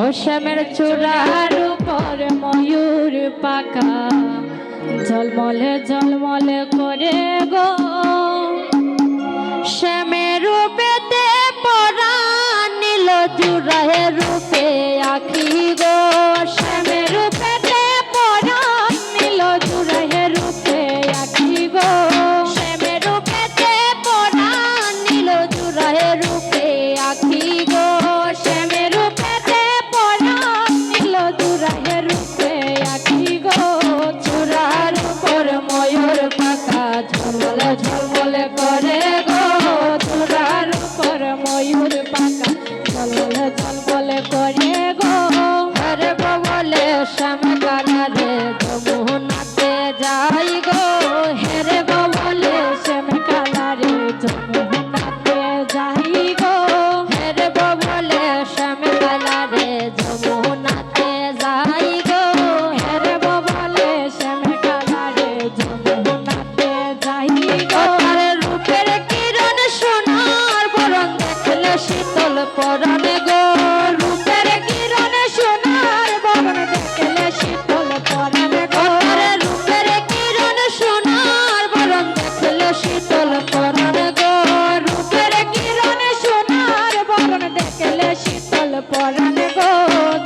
ও শ্যামের চূড়ার উপর ময়ূর পাকা জলমলে জলমলে করে গো। শ্যামের শীতল পরনে গো। রূপের কিরণে সোনার বরণ দেখলে শীতল পরনে গো। রূপের কিরণে সোনার বরণ দেখলে শীতল পরনে গো। রূপের কিরণে সোনার বরণ দেখলে শীতল পরনে গো।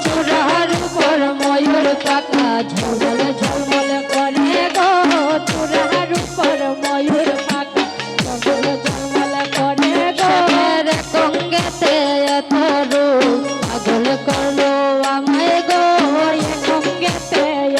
চূড়ার উপর ময়ূর পাখা ঝুড়ল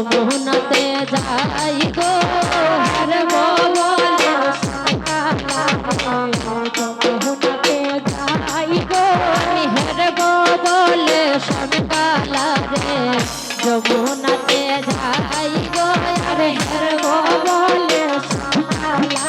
সগুনতে যাই গো হার সগুনতে যাই গো হের বলে সনকালা রে যমুনাতে যাই গো। আরে হের বলে সনকালা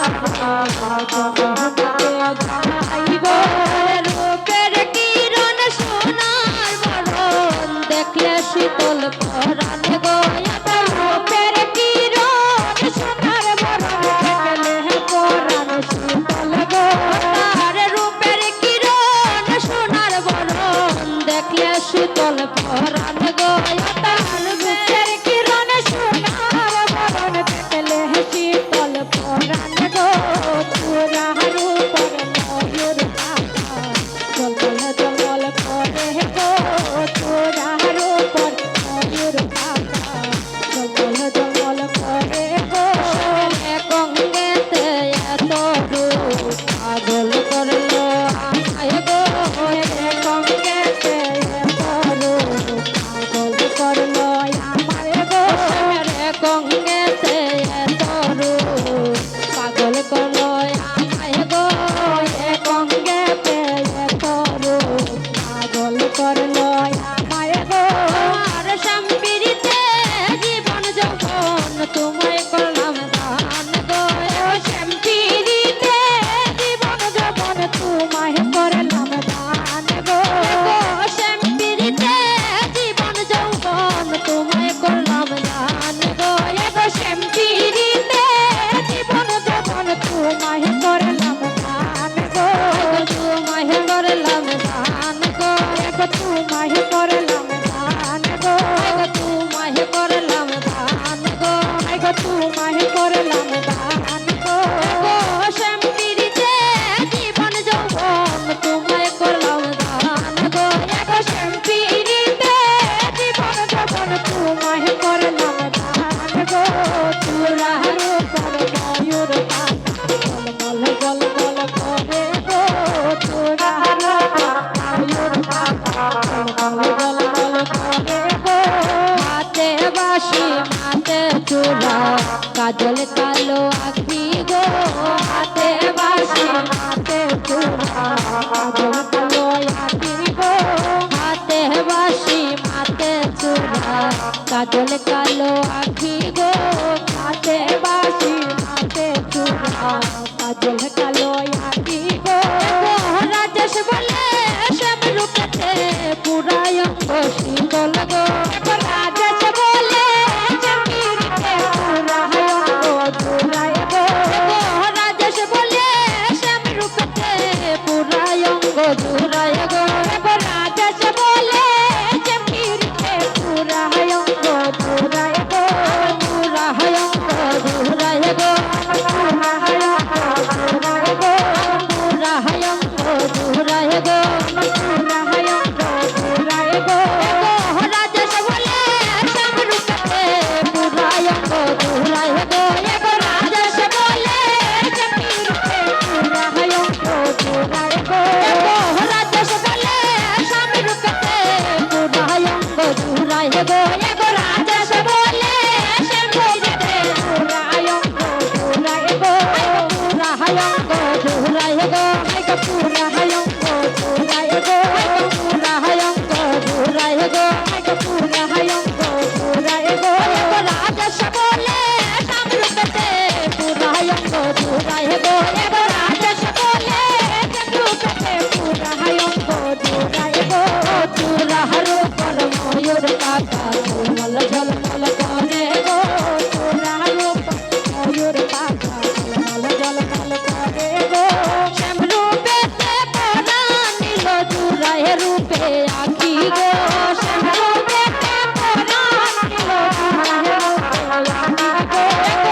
কর কাজল কালো আখি গো হাতে বাসি হাতে চুড়া কাজল কালো Thank you.